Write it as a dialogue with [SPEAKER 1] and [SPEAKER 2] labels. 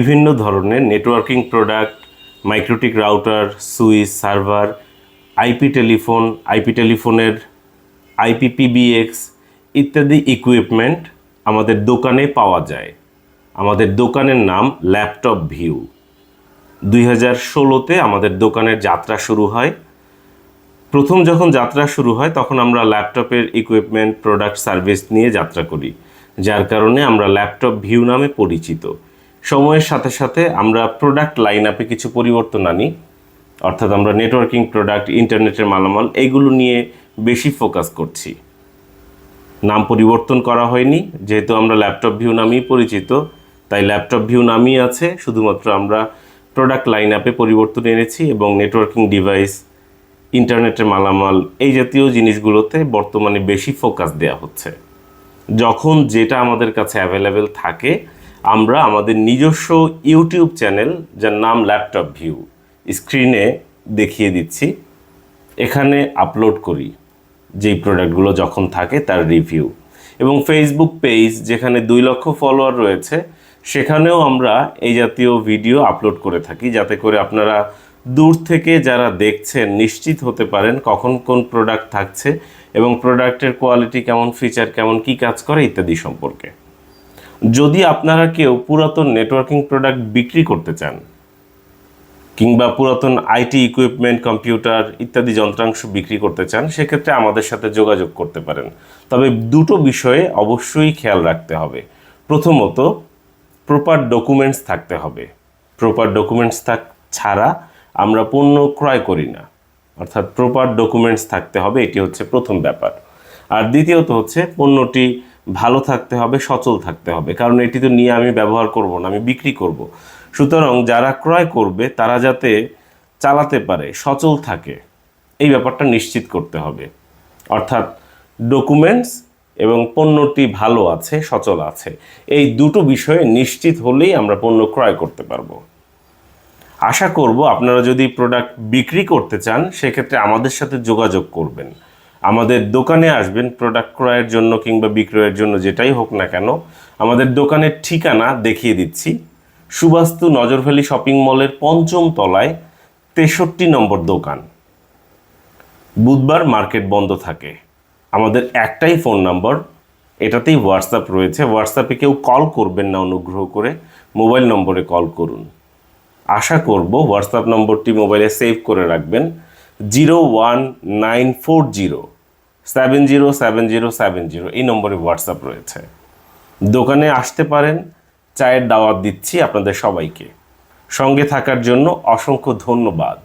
[SPEAKER 1] বিভিন্ন ধরনের networking product MikroTik router switch server IP telephone IP টেলিফোনের আইপিপিবিএক্স ইত্যাদি ইকুইপমেন্ট আমাদের দোকানে পাওয়া যায়। আমাদের দোকানের নাম ল্যাপটপ ভিউ দুই হাজার ষোলোতে আমাদের দোকানের যাত্রা শুরু হয়। প্রথম যখন যাত্রা শুরু হয়, তখন আমরা ল্যাপটপের ইকুইপমেন্ট প্রোডাক্ট সার্ভিস নিয়ে যাত্রা করি। যার কারণে আমরা ল্যাপটপ ভিউ নামে পরিচিত। সময়ের সাথে সাথে আমরা প্রোডাক্ট লাইন আপে কিছু পরিবর্তন আনি। অর্থাৎ আমরা নেটওয়ার্কিং প্রোডাক্ট ইন্টারনেটের মালামাল এইগুলো নিয়ে বেশি ফোকাস করছি। নাম পরিবর্তন করা হয়নি, যেহেতু আমরা ল্যাপটপ ভিউ নামেই পরিচিত, তাই ল্যাপটপ ভিউ নামই আছে, শুধুমাত্র আমরা প্রোডাক্ট লাইন আপে পরিবর্তন এনেছি এবং নেটওয়ার্কিং ডিভাইস ইন্টারনেটের মালামাল এই জাতীয় জিনিসগুলোতে বর্তমানে বেশি ফোকাস দেওয়া হচ্ছে। যখন যেটা আমাদের কাছে অ্যাভেলেবেল থাকে আমরা আমাদের নিজস্ব ইউটিউব চ্যানেল, যার নাম ল্যাপটপ ভিউ স্ক্রিনে দেখিয়ে দিচ্ছি। এখানে আপলোড করি যেই প্রোডাক্টগুলো যখন থাকে তার রিভিউ এবং ফেসবুক পেজ যেখানে দুই লক্ষ ফলোয়ার রয়েছে, সেখানেও আমরা এই জাতীয় ভিডিও আপলোড করে থাকি, যাতে করে আপনারা দূর থেকে যারা দেখছেন নিশ্চিত হতে পারেন কখন কোন প্রোডাক্ট থাকছে এবং প্রোডাক্টের কোয়ালিটি কেমন ফিচার কেমন, কি কাজ করে ইত্যাদি সম্পর্কে। যদি আপনারা কেউ পুরাতন নেটওয়ার্কিং প্রোডাক্ট বিক্রি করতে চান, কিংবা পুরাতন আইটি ইকুইপমেন্ট কম্পিউটার ইত্যাদি যন্ত্রাংশ বিক্রি করতে চান, সেক্ষেত্রে আমাদের সাথে যোগাযোগ করতে পারেন। তবে দুটো বিষয়ে অবশ্যই খেয়াল রাখতে হবে। প্রথমত প্রপার ডকুমেন্টস থাকতে হবে। প্রপার ডকুমেন্টস থাক ছাড়া আমরা পণ্য ক্রয় করি না। অর্থাৎ প্রপার ডকুমেন্টস থাকতে হবে, এটি হচ্ছে প্রথম ব্যাপার। আর দ্বিতীয়ত হচ্ছে পণ্যটি ভালো থাকতে হবে, সচল থাকতে হবে। কারণ এটি তো নিয়ে আমি ব্যবহার করব না, আমি বিক্রি করব। সুতরাং যারা ক্রয় করবে, তারা যাতে চালাতে পারে, সচল থাকে, এই ব্যাপারটা নিশ্চিত করতে হবে। অর্থাৎ ডকুমেন্টস এবং পণ্যটি ভালো আছে, সচল আছে, এই দুটো বিষয়ে নিশ্চিত হলেই আমরা পণ্য ক্রয় করতে পারব। আশা করব আপনারা যদি প্রোডাক্ট বিক্রি করতে চান, সেক্ষেত্রে আমাদের সাথে যোগাযোগ করবেন। আমাদের দোকানে আসবেন প্রোডাক্ট ক্রয়ের জন্য কিংবা বিক্রয়ের জন্য যেটাই হোক না কেন, আমাদের দোকানের ঠিকানা দেখিয়ে দিচ্ছি। সুবাস্তু নজরভ্যালি শপিং মলের পঞ্চম তলায়, তেষট্টি নম্বর দোকান। বুধবার মার্কেট বন্ধ থাকে। আমাদের একটাই ফোন নাম্বার এটাতেই হোয়াটসঅ্যাপ রয়েছে। হোয়াটসঅ্যাপে কেউ কল করবেন না অনুগ্রহ করে মোবাইল নম্বরে কল করুন। আশা করব হোয়াটসঅ্যাপ নম্বরটি মোবাইলে সেভ করে রাখবেন। Zero one nine four zero seven zero seven zero seven zero এই নম্বরে হোয়াটসঅ্যাপ রয়েছে। দোকানে আসতে পারেন, চায়ের দাওয়াত দিচ্ছি আপনাদের সবাইকে। সঙ্গে থাকার জন্য অসংখ্য ধন্যবাদ।